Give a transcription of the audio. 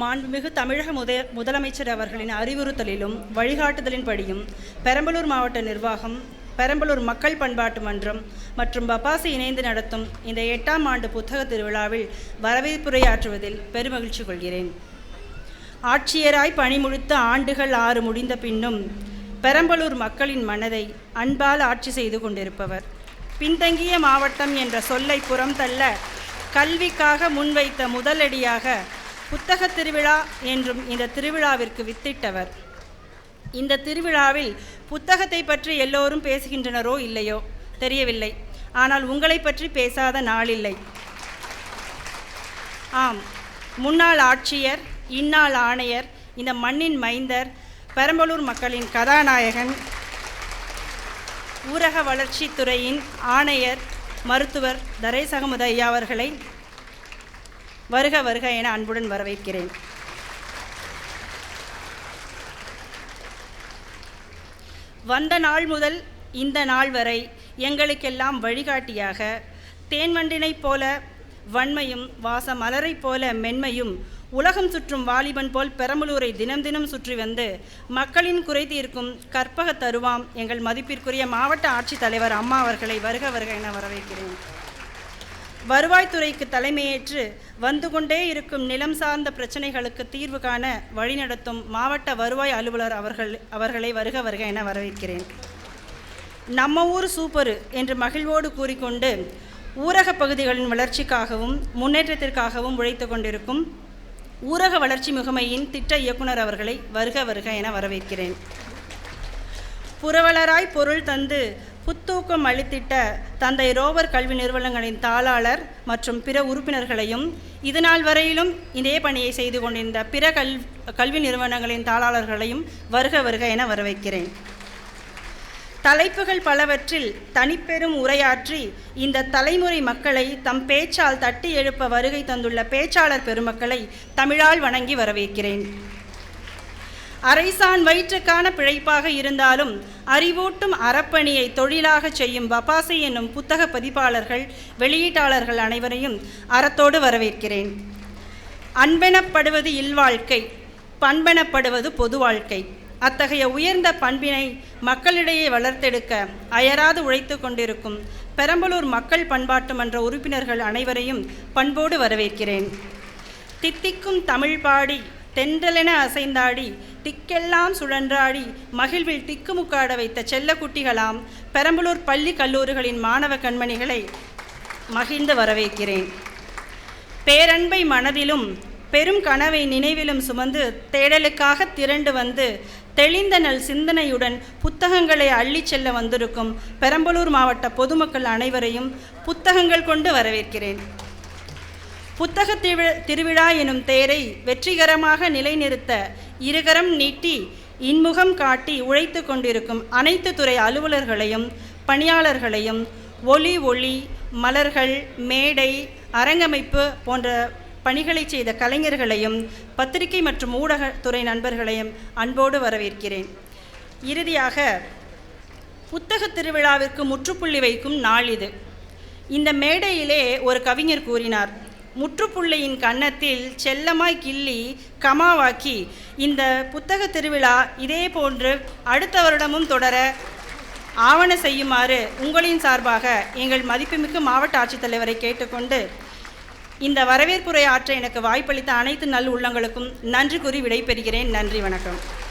மாண்புமிகு தமிழக முத முதலமைச்சர் அவர்களின் அறிவுறுத்தலிலும் வழிகாட்டுதலின்படியும் பெரம்பலூர் மாவட்ட நிர்வாகம் பெரம்பலூர் மக்கள் பண்பாட்டு மன்றம் மற்றும் பப்பாசி இணைந்து நடத்தும் இந்த எட்டாம் ஆண்டு புத்தக திருவிழாவில் வரவேற்புரையாற்றுவதில் பெருமகிழ்ச்சி கொள்கிறேன். ஆட்சியராய் பணிமுடித்த ஆண்டுகள் ஆறு முடிந்த பின்னும் பெரம்பலூர் மக்களின் மனதை அன்பால் ஆட்சி செய்து கொண்டிருப்பவர். பின்தங்கிய மாவட்டம் என்ற சொல்லை புறம் தள்ள கல்விக்காக முன்வைத்த முதலடியாக புத்தக திருவிழா என்றும் இந்த திருவிழாவிற்கு வித்திட்டவர். இந்த திருவிழாவில் புத்தகத்தை பற்றி எல்லோரும் பேசுகின்றனரோ இல்லையோ? தெரியவில்லை. ஆனால் உங்களை பற்றி பேசாத நாளில்லை. ஆம். முன்னாள் ஆட்சியர் இந்நாள் ஆணையர் இந்த மண்ணின் மைந்தர் பெரம்பலூர் மக்களின் கதாநாயகன் ஊரக வளர்ச்சித்துறையின் ஆணையர் மருத்துவர் தரேஸ் ஐயா அவர்களை வருக வருக என அன்புடன் வரவேற்கிறேன். வந்த நாள் முதல் இந்த நாள் வரை எங்களுக்கெல்லாம் வழிகாட்டியாக தேன்வண்டினைப் போல வன்மையும் வாச மலரைப் போல மென்மையும் உலகம் சுற்றும் வாலிபன் போல் பெரம்பலூரை தினம் தினம் சுற்றி வந்து மக்களின் குறை தீர்க்கும் கற்பக தருவாம் எங்கள் மதிப்பிற்குரிய மாவட்ட ஆட்சித்தலைவர் அம்மா அவர்களை வருக வருக என வரவேற்கிறேன். வருவாய்த்துறைக்கு தலைமையேற்று வந்து கொண்டே இருக்கும் நிலம் சார்ந்த பிரச்சனைகளுக்கு தீர்வு காண வழிநடத்தும் மாவட்ட வருவாய் அலுவலர் அவர்கள் அவர்களை வருக வருக என வரவேற்கிறேன். நம்ம ஊர் சூப்பரு என்று மகிழ்வோடு கூறிக்கொண்டு ஊரக பகுதிகளின் வளர்ச்சிக்காகவும் முன்னேற்றத்திற்காகவும் உழைத்து கொண்டிருக்கும் ஊரக வளர்ச்சி முகமையின் திட்ட இயக்குனர் அவர்களை வருக வருக என வரவேற்கிறேன். புரவலராய் பொருள் தந்து புத்தூக்கம் அளித்திட்ட தந்தை ரோவர் கல்வி நிறுவனங்களின் தாளாளர் மற்றும் பிற உறுப்பினர்களையும் இதுநாள் வரையிலும் இதே பணியை செய்து கொண்டிருந்த பிற கல் கல்வி நிறுவனங்களின் தாளாளர்களையும் வருக வருக என வரவேற்கிறேன். தலைப்புகள் பலவற்றில் தனிப்பெரும் உரையாற்றி இந்த தலைமுறை மக்களை தம் பேச்சால் தட்டி எழுப்ப வருகை தந்துள்ள பேச்சாளர் பெருமக்களை தமிழால் வணங்கி வரவேற்கிறேன். அரைசான் வயிற்றுக்கான பிழைப்பாக இருந்தாலும் அறிவூட்டும் அறப்பணியை தொழிலாக செய்யும் பபாசி என்னும் புத்தக பதிப்பாளர்கள் வெளியீட்டாளர்கள் அனைவரையும் அறத்தோடு வரவேற்கிறேன். அன்பெனப்படுவது இல்வாழ்க்கை பண்பெனப்படுவது பொது வாழ்க்கை. அத்தகைய உயர்ந்த பண்பினை மக்களிடையே வளர்த்தெடுக்க அயராது உழைத்து கொண்டிருக்கும் பெரம்பலூர் மக்கள் பண்பாட்டு மன்ற உறுப்பினர்கள் அனைவரையும் பண்போடு வரவேற்கிறேன். தித்திக்கும் தமிழ் பாடி தென்றலென அசைந்தாடி திக்கெல்லாம் சுழன்றாடி மகிழ்வில் திக்குமுக்காட வைத்த செல்லக்குட்டிகளாம் பெரம்பலூர் பள்ளி கல்லூரிகளின் மாணவ கண்மணிகளை மகிழ்ந்து வரவேற்கிறேன். பேரன்பை மனதிலும் பெரும் கனவை நினைவிலும் சுமந்து தேடலுக்காக திரண்டு வந்து தெளிந்த நல் சிந்தனையுடன் புத்தகங்களை அள்ளிச் செல்ல வந்திருக்கும் பெரம்பலூர் மாவட்ட பொதுமக்கள் அனைவரையும் புத்தகங்கள் கொண்டு வரவேற்கிறேன். புத்தக திருவிழா எனும் தேரை வெற்றிகரமாக நிலைநிறுத்த இருகரம் நீட்டி இன்முகம் காட்டி உழைத்து கொண்டிருக்கும் அனைத்து துறை அலுவலர்களையும் பணியாளர்களையும் ஒளி ஒளி மலர்கள் மேடை அரங்கமைப்பு போன்ற பணிகளை செய்த கலைஞர்களையும் பத்திரிகை மற்றும் ஊடகத்துறை நண்பர்களையும் அன்போடு வரவேற்கிறேன். இறுதியாக புத்தக திருவிழாவிற்கு முற்றுப்புள்ளி வைக்கும் நாள் இது. இந்த மேடையிலே ஒரு கவிஞர் கூறினார் முற்றுப்புள்ளியின் கன்னத்தில் செல்லமாய் கிள்ளி கமாவாக்கி இந்த புத்தக திருவிழா இதே போன்று அடுத்த வருடமும் தொடர ஆவண செய்யுமாறு உங்களின் சார்பாக எங்கள் மதிப்புமிக்க மாவட்ட ஆட்சித்தலைவரை கேட்டுக்கொண்டு இந்த வரவேற்புரை ஆற்ற எனக்கு வாய்ப்பளித்த அனைத்து நல் உள்ளங்களுக்கும் நன்றி கூறி விடைபெறுகிறேன். நன்றி வணக்கம்.